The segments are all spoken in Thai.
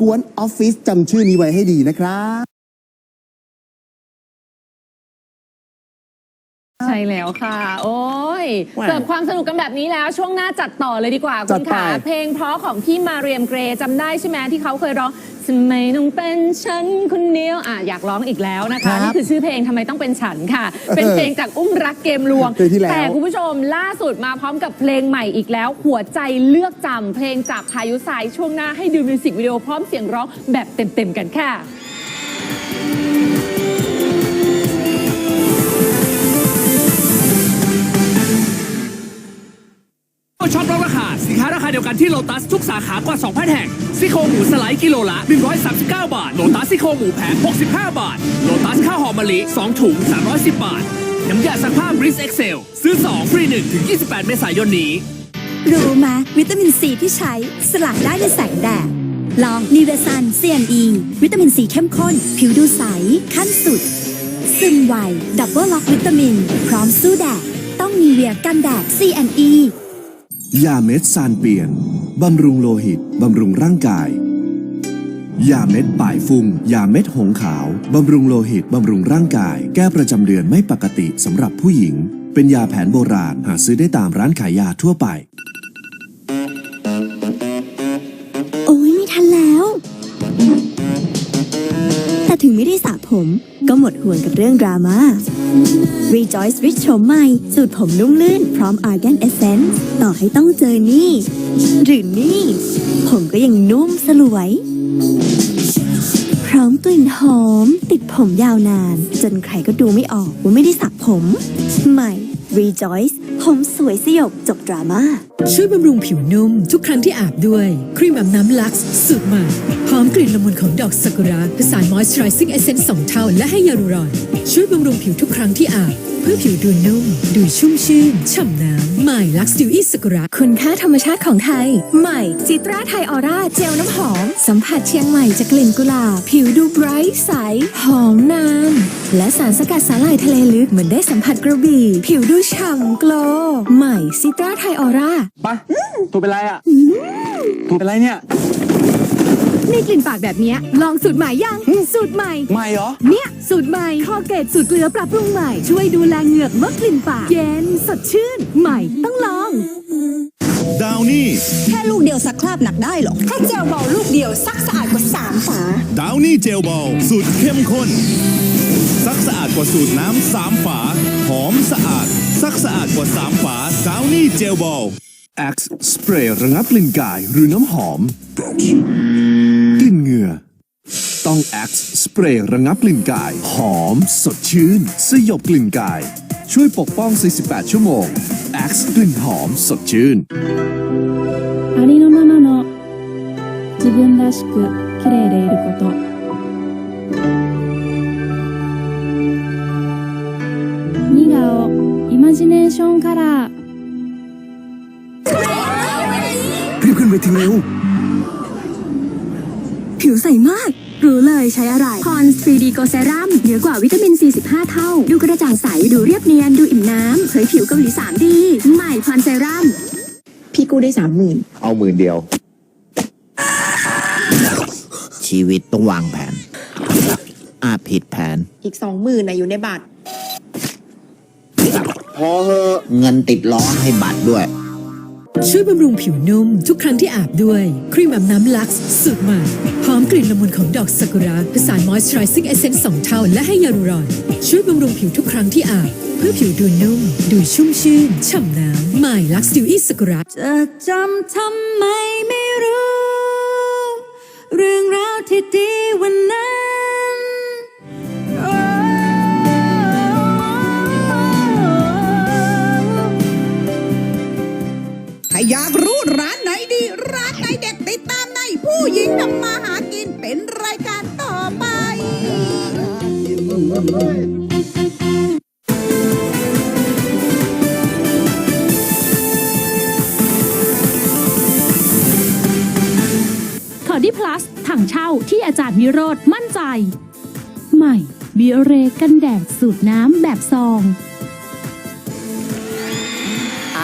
กวนออฟฟิศจำชื่อนี้ไว้ให้ดีนะครับ ใช่แล้วค่ะ โอ้ยแหม่เสิร์ฟความสนุกกันแบบนี้แล้ว ช่วงหน้าจัดต่อเลยดีกว่าจัคุดณไปขาเพลงเพราะของพี่มาเรียมเกรย์จำได้ใช่ไหมที่เขาเคยร้องทำไมต้องเป็นฉันคนเดียวอะอยากร้องอีกแล้วนะคะนี่คือชื่อเพลงทำไมต้องเป็นฉันค่ะ เป็นเพลงจากอุ้มรักเกมลวงเพลงที่แล้วแต่คุณผู้ชมล่าสุดมาพร้อมกับเพลงใหม่อีกแล้ว หัวใจเลือกจำเพลงจากพายุสายช่วงหน้าให้ดูมิวสิกวิดีโอพร้อมเสียงร้องแบบเต็มๆกันค่ะ ช็อปลดราคาสินค้าราคาเดียวกันที่โลตัสทุกสาขากว่า 2,000 แห่งซี่โครงหมูสไลด์กิโลละ 139 บาท โลตัสซี่โครงหมูแผง 65 บาท โลตัสข้าวหอมมะลิ 2 ถุง 310 บาท น้ำยาซักผ้าบริสเอ็กเซลซื้อ 2 ฟรี 1 ถึง 28 เมษายนนี้รู้ไหมวิตามินซีที่ใช้สลัดได้ในแสงแดดลองนีเวซันเซียนอีวิตามินซีเข้มข้น ผิวดูใส ขั้นสุด ซึมไวดับเบิลล็อกวิตามิน พร้อมสู้แดดต้องมีเวียกันแดด CNE ยาเม็ดซานเปียน บำรุงโลหิต บำรุงร่างกาย ยาเม็ดป่ายฟุ้ง ยาเม็ดหงขาว บำรุงโลหิต บำรุงร่างกาย แก้ประจำเดือนไม่ปกติสำหรับผู้หญิง เป็นยาแผนโบราณ หาซื้อได้ตามร้านขายยาทั่วไป โอ้ยไม่ทันแล้ว แต่ถึงไม่ได้สระ ผม ก็หมดห่วงกับเรื่องดราม่า Rejoice Rich โฉมใหม่ สูตรผมนุ่มลื่น พร้อม Argan Essence ต่อให้ต้องเจอนี่ หรือนี่ ผมก็ยังนุ่มสลวย พร้อมกลิ่นหอม ติดผมยาวนาน จนใครก็ดูไม่ออกว่าไม่ได้สระผม ใหม่ Rejoice ผมสวยสยบจบดราม่าช่วยบำรุงผิวนุ่ม ทุกครั้งที่อาบด้วย ครีมอาบน้ำลักซ์สูตรใหม่ อมกลิ่นละมุนของดอกซากุระผสาน Moisturizing Essence 2เท่า และให้ยาลูรอน ช่วยบำรุงผิวทุกครั้งที่อาบ เพื่อผิวดูนุ่ม ดูชุ่มชื่น ฉ่ำน้ำใหม่ลักซ์ดิวอี้ซากุระ คุณค่าธรรมชาติของไทย ใหม่จิตราไทยออร่าเจลน้ำหอม สัมผัสเชียงใหม่จากกลิ่นกุหลาบผิวดูไบรท์ใส หอมนาน และสารสกัดสาหร่ายทะเลลึกเหมือนได้สัมผัสกระบี่ ผิวดูฉ่ำโกลว์ใหม่ซิตราไทยออร่าปะตัวเป็นไรอะตัวเป็นไรเนี่ย มีกลิ่นปากแบบเนี้ยลองสูตรใหม่ยัง สูตรใหม่ ไม่เหรอ เนี่ย สูตรใหม่คอเกตสูตรเกลือปรับปรุงใหม่ ช่วยดูแลเหงือกลดกลิ่นปาก เย็นสดชื่น ใหม่ต้องลอง ดาวนี่ แค่ลูกเดียวซักคราบหนักได้หรอ แค่เจลเบาลูกเดียวซักสะอาดกว่าสามฝา ดาวนี่เจลบอลสูตรเข้มข้น ซักสะอาดกว่าสูตรน้ำสามฝา หอมสะอาด ซักสะอาดกว่าสามฝา ดาวนี่เจลบอล Axe สเปรย์ระงับกลิ่นกายหรือน้ำหอม เปรย์ระงับกลิ่นกาย หอม สดชื่น สยบกลิ่นกาย ช่วยปกป้อง 48 ชั่วโมง Axe กลิ่นหอม สดชื่น ありのままの自分らしく綺麗でいること2顔イマジネーションカラー รีบขึ้นไปทีเร็ว ผิวใสมาก รู้เลยใช้อะไรพอน 3D Go Serum เหนือกว่าวิตามิน 45 เท่า ดูกระจ่างใส ดูเรียบเนียน ดูอิ่มน้ำเผยผิวเกาหลี 3D ใหม่พอนเซรั่มพี่กู้ได้สามหมื่นเอาหมื่นเดียว ชีวิตต้องวางแผน อาจผิดแผน อีกสองหมื่นนะอยู่ในบัตร พอเหอะ เงินติดล้อให้บัตรด้วย ช่วยบำรุงผิวนุ่มทุกครั้งที่อาบด้วย ครีมอาบน้ำลักซ์สูตรใหม่หอมกลิ่นละมุนของดอกซากุระผสาน Moisturizing Essence 2เท่าและให้ยาลูรอน ช่วยบำรุงผิวทุกครั้งที่อาบ เพื่อผิวดูนุ่ม ดูชุ่มชื่นฉ่ำน้ำใหม่ลักซ์ดิวอี้ซากุระจะจำทำไมไม่รู้ เรื่องราวที่ดีวันนั้น ทำมาหากินเป็นรายการต่อไป คอดี้พลัสถังเช่าที่อาจารย์วิโรธมั่นใจ ใหม่บิโอเรกันแดดสูตรน้ำแบบซอง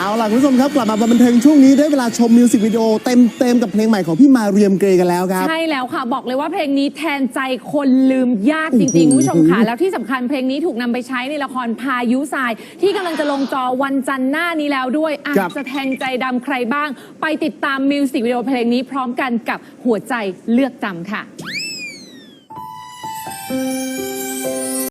เอาล่ะคุณผู้ชมครับกลับมาบันเทิงช่วงนี้ได้เวลาชมมิวสิกวิดีโอเต็มเต็มกับเพลงใหม่ของพี่มาเรียมเกรกันแล้วครับ ใช่แล้วค่ะ บอกเลยว่าเพลงนี้แทนใจคนลืมยากจริงๆคุณผู้ชมค่ะ แล้วที่สำคัญเพลงนี้ถูกนำไปใช้ในละครพายุทราย ที่กำลังจะลงจอวันจันทร์หน้านี้แล้วด้วยอะครับจะแทงใจดำใครบ้าง ไปติดตามมิวสิกวิดีโอเพลงนี้พร้อมกันกับหัวใจเลือกจำค่ะ